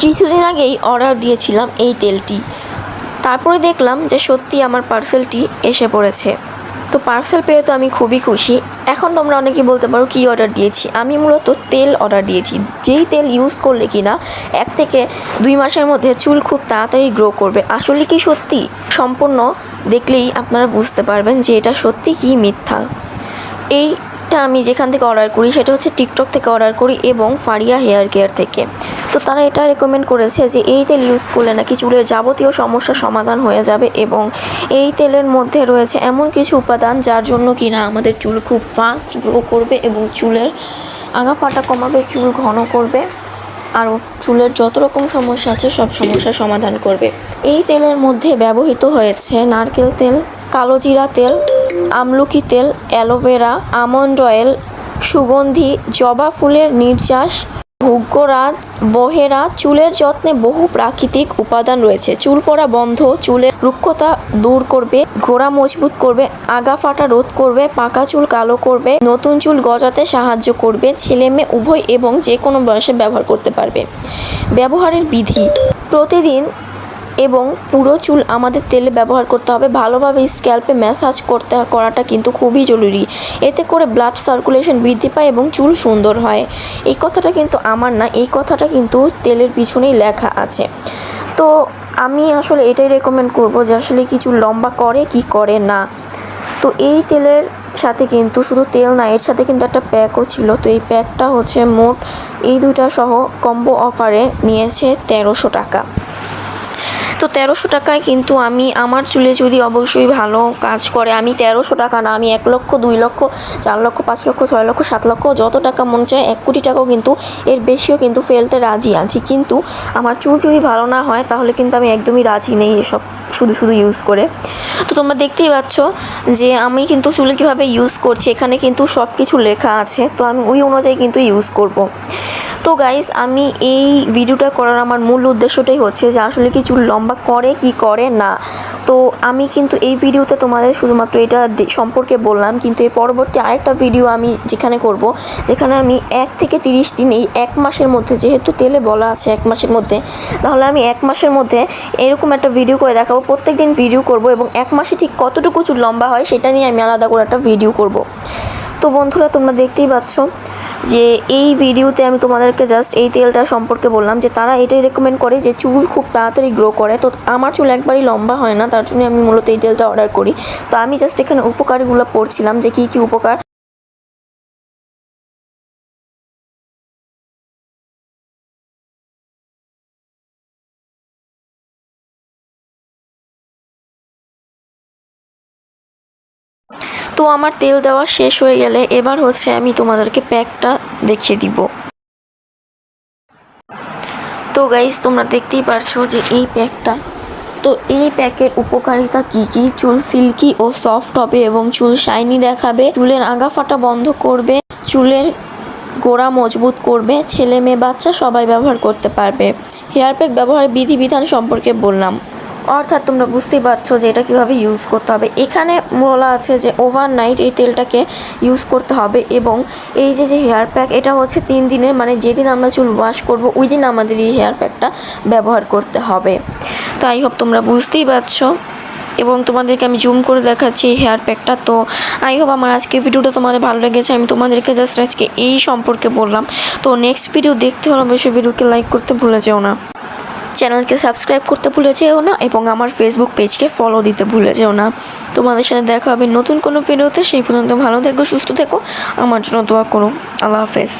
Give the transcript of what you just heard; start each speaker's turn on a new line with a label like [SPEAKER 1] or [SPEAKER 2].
[SPEAKER 1] কিছুদিন আগেই অর্ডার দিয়েছিলাম এই তেলটি। তারপরে দেখলাম যে সত্যি আমার পার্সেলটি এসে পড়েছে। তো পার্সেল পেয়ে তো আমি খুবই খুশি। এখন তোমরা অনেকেই বলতে পারো, কী অর্ডার দিয়েছি? আমি মূলত তেল অর্ডার দিয়েছি। যেই তেল ইউজ করলে কি না এক থেকে দুই মাসের মধ্যে চুল খুব তাড়াতাড়ি গ্রো করবে। আসলে কি সত্যি? সম্পূর্ণ দেখলেই আপনারা বুঝতে পারবেন যে এটা সত্যি কি মিথ্যা। এইটা আমি যেখান থেকে অর্ডার করি, সেটা হচ্ছে টিকটক থেকে অর্ডার করি এবং ফারিয়া হেয়ার কেয়ার থেকে। তো তারা এটা রেকমেন্ড করেছে যে এই তেল ইউজ করলে নাকি চুলের যাবতীয় সমস্যার সমাধান হয়ে যাবে এবং এই তেলের মধ্যে রয়েছে এমন কিছু উপাদান যার জন্য কিনা আমাদের চুল খুব ফাস্ট গ্রো করবে এবং চুলের আগা ফাটা কমাবে, চুল ঘন করবে আরও চুলের যত রকম সমস্যা আছে সব সমস্যার সমাধান করবে। এই তেলের মধ্যে ব্যবহৃত হয়েছে নারকেল তেল, কালো জিরা তেল, আমলকি তেল অ্যালোভেরা আমন্ড অয়েল সুগন্ধি, জবা ফুলের নির্যাস, ভোগ্যরাজ বহেরা, চুলের যত্নে বহু প্রাকৃতিক উপাদান রয়েছে। চুল পড়া বন্ধ, চুলের রুক্ষতা দূর করবে গোড়া মজবুত করবে, আগা ফাটা রোধ করবে, পাকা চুল কালো করবে, নতুন চুল গজাতে সাহায্য করবে, ছেলে মেয়ে উভয় এবং যে কোনো বয়সে ব্যবহার করতে পারবে। ব্যবহারের বিধি, প্রতিদিন এবং পুরো চুল আমাদের তেলে ব্যবহার করতে হবে। ভালোভাবে স্ক্যাল্পে ম্যাসাজ করতে করাটা কিন্তু খুবই জরুরি। এতে করে ব্লাড সার্কুলেশন বৃদ্ধি পায় এবং চুল সুন্দর হয়। এই কথাটা কিন্তু আমার না, এই কথাটা কিন্তু তেলের পিছনেই লেখা আছে। তো আমি আসলে এটাই রেকমেন্ড করব যে আসলে কি চুল লম্বা করে, কি করে না। তো এই তেলের সাথে কিন্তু শুধু তেল না, এর সাথে কিন্তু একটা প্যাকও ছিল। তো এই প্যাকটা হচ্ছে মোট এই দুইটা সহ কম্বো অফারে নিয়েছে তেরোশো টাকা। তো তেরোশো টাকায় কিন্তু আমি, আমার চুলে যদি অবশ্যই ভালো কাজ করে, আমি তেরোশো টাকা না, আমি এক লক্ষ, দুই লক্ষ, চার লক্ষ, পাঁচ লক্ষ, ছয় লক্ষ, সাত লক্ষ, যত টাকা মন চায়, এক কোটি টাকাও কিন্তু এর বেশিও কিন্তু ফেলতে রাজি আছি। কিন্তু আমার চুল যদি ভালো না হয়, তাহলে কিন্তু আমি একদমই রাজি নেই এসব শুধু শুধু ইউজ করে। তো তোমরা দেখতেই পাচ্ছ যে আমি কিন্তু চুলে কীভাবে ইউজ করছি, এখানে কিন্তু সব কিছু লেখা আছে, তো আমি ওই অনুযায়ী কিন্তু ইউজ করব। তো গাইস আমি এই ভিডিওটা করার আমার মূল উদ্দেশ্যটাই হচ্ছে যে আসলে কি চুল লম্বা করে কি করে না। তো আমি কিন্তু এই ভিডিওতে তোমাদের শুধুমাত্র এটা সম্পর্কে বললাম, কিন্তু এর পরবর্তী আরেকটা ভিডিও আমি যেখানে করব, যেখানে আমি এক থেকে তিরিশ দিন, এই এক মাসের মধ্যে, যেহেতু তেলে বলা আছে এক মাসের মধ্যে, তাহলে আমি এক মাসের মধ্যে এরকম একটা ভিডিও করে দেখাবো প্রত্যেক দিন ভিডিও করব এবং এক মাসে ঠিক কতটুকু চুল লম্বা হয়, সেটা নিয়ে আমি আলাদা করে একটা ভিডিও করব। তো বন্ধুরা, তোমরা দেখতেই পাচ্ছ যে এই ভিডিওতে আমি তোমাদেরকে জাস্ট এই তেলটা সম্পর্কে বললাম যে তারা এটাই রেকমেন্ড করে যে চুল খুব তাড়াতাড়ি গ্রো করে। তো আমার চুল একবারই লম্বা হয় না, তার জন্য আমি মূলত এই তেলটা অর্ডার করি। তো আমি জাস্ট এখানে উপকারগুলো পড়ছিলাম যে কী কী উপকার তো আমার তেল দেওয়া শেষ হয়ে গেলে এবার হচ্ছে আমি তোমাদেরকে প্যাকটা দেখিয়ে দিব। তো গাইস তোমরা দেখতেই পারছ যে এই প্যাকটা, তো এই প্যাকের উপকারিতা কি কি? চুল সিল্কি ও সফট হবে এবং চুল শাইনি দেখাবে, চুলের আগা ফাটা বন্ধ করবে, চুলের গোড়া মজবুত করবে, ছেলে মেয়ে বাচ্চা সবাই ব্যবহার করতে পারবে। হেয়ার প্যাক ব্যবহারের বিধিবিধান সম্পর্কে বললাম। অর্থাৎ তোমরা বুঝতেই পারছ যে এটা কীভাবে ইউজ করতে হবে। এখানে বলা আছে যে ওভারনাইট এই তেলটাকে ইউজ করতে হবে এবং এই যে যে হেয়ার প্যাক এটা হচ্ছে তিন দিনের মানে যেদিন আমরা চুল ওয়াশ করব ওই দিন আমাদের এই হেয়ার প্যাকটা ব্যবহার করতে হবে। তো আই হোপ তোমরা বুঝতেই পারছ এবং তোমাদেরকে আমি জুম করে দেখাচ্ছি এই হেয়ার প্যাকটা তো আই হোপ আমার আজকে ভিডিওটা তোমাদের ভালো লেগেছে। আমি তোমাদেরকে জাস্ট আজকে এই সম্পর্কে বললাম। তো নেক্সট ভিডিও দেখতে হলে অবশ্যই ভিডিওকে লাইক করতে ভুলে যেও না। চ্যানেলকে সাবস্ক্রাইব করতে ভুলে যেও না এবং আমার ফেসবুক পেজকে ফলো দিতে ভুলে যেও না। তোমাদের সাথে দেখা হবে নতুন কোনো ভিডিওতে সেই পর্যন্ত ভালো থেকো, সুস্থ থেকো। আমার জন্য দোয়া করো। আল্লাহ হাফেজ।